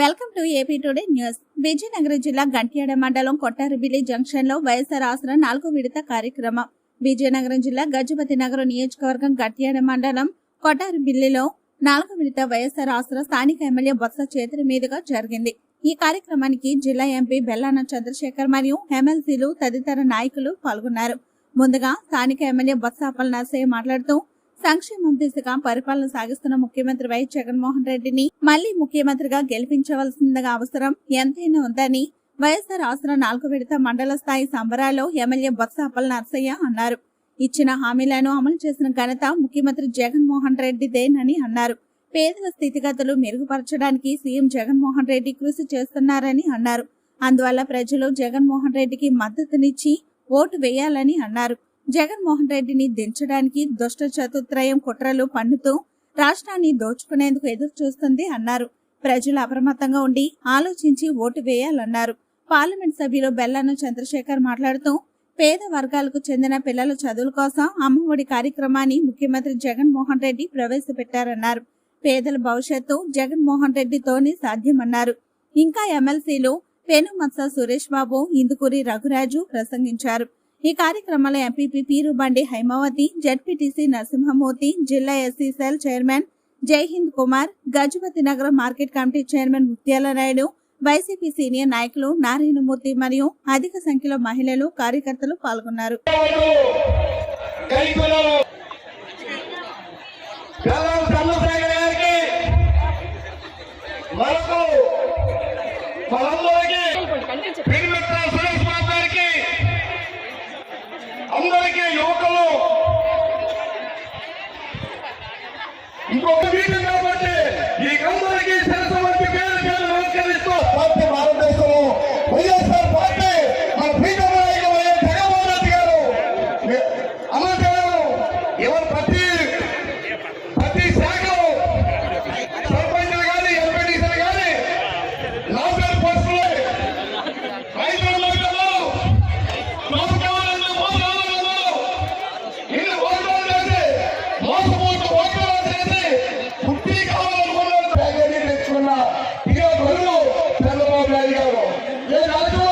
Welcome to AP today news. Vizianagaram జిల్లా గంట్యాడ మండలం కొట్టారిబిల్లి జంక్షన్లో వైఎస్ఆర్ ఆసరా నాలుగో విడత కార్యక్రమం. విజయనగరం జిల్లా గజపతి నగరం నియోజకవర్గం గట్యాడ మండలం కొట్టారుబిల్లిలో నాలుగో విడత వైఎస్ఆర్ ఆసరా స్థానిక ఎమ్మెల్యే బొత్స చేతుల మీదుగా జరిగింది. ఈ కార్యక్రమానికి జిల్లా ఎంపీ బెల్లాన చంద్రశేఖర్ మరియు ఎమ్మెల్సీలు తదితర నాయకులు పాల్గొన్నారు. ముందుగా స్థానిక ఎమ్మెల్యే బొత్స అప్పల నర్సయ్య మాట్లాడుతూ సంక్షేమం దిశగా పరిపాలన సాగిస్తున్న ముఖ్యమంత్రి వై జగన్మోహన్ రెడ్డిని మళ్ళీ ముఖ్యమంత్రిగా గెలిపించవలసిందిగా అవసరం ఎంతైనా ఉందని వైఎస్ఆర్ ఆసరా నాలుగు విడత మండల స్థాయి సంబరాల్లో ఎమ్మెల్యే బొత్స అప్పల నర్సయ్య అన్నారు. ఇచ్చిన హామీలను అమలు చేసిన ఘనత ముఖ్యమంత్రి జగన్మోహన్ రెడ్డిదేనని అన్నారు. పేదల స్థితిగతులు మెరుగుపరచడానికి సీఎం జగన్మోహన్ రెడ్డి కృషి చేస్తున్నారని అన్నారు. అందువల్ల ప్రజలు జగన్మోహన్ రెడ్డికి మద్దతునిచ్చి ఓటు వేయాలని అన్నారు. జగన్మోహన్ రెడ్డిని దించడానికి దుష్ట చతుత్రయం కుట్రలు పన్నుతూ రాష్ట్రాన్ని దోచుకునేందుకు ఎదురు చూస్తుంది అన్నారు. ప్రజలు అప్రమత్తంగా ఉండి ఆలోచించి ఓటు వేయాలన్నారు. పార్లమెంట్ సభ్యులు బెల్లాను చంద్రశేఖర్ మాట్లాడుతూ పేద వర్గాలకు చెందిన పిల్లల చదువుల కోసం అమ్మఒడి కార్యక్రమాన్ని ముఖ్యమంత్రి జగన్మోహన్ రెడ్డి ప్రవేశపెట్టారన్నారు. పేదల భవిష్యత్తు జగన్మోహన్ రెడ్డితోనే సాధ్యమన్నారు. ఇంకా ఎమ్మెల్సీలు పెనుమత్స సురేష్ బాబు ఇందుకూరి రఘురాజు ప్రసంగించారు. ఈ కార్యక్రమంలో ఎంపీపీ పీరుబండి హైమావతి జడ్పీటీసీ నరసింహమూర్తి జిల్లా SC cell chairman Jaihind Kumar Gajapathinagaram market committee chairman ముత్యాల నాయుడు వైసీపీ సీనియర్ నాయకులు నారాయణమూర్తి మరియు అధిక సంఖ్యలో మహిళలు కార్యకర్తలు పాల్గొన్నారు. మనకు ఇంకొక మీటింగ్ కాబట్టి ఈ గ్రంథానికి శిరసమంతి పేరు పేరు నమస్కరిస్తూ పార్టీ భారతదేశము వైఎస్ఆర్ పార్టీ మన ప్రీత నాయకులు వైఎస్ జగన్మోహన్ రెడ్డి గారు. అనంతరం ఎవరు ప్రతి ప్రతి శాఖలో కానీ ఎంపీటీసీలు కానీ లాసర్ పోస్టులు రైతులు మోసపోతూ ఓట్లు చేసి બોલાવી લાવો એ રાજુ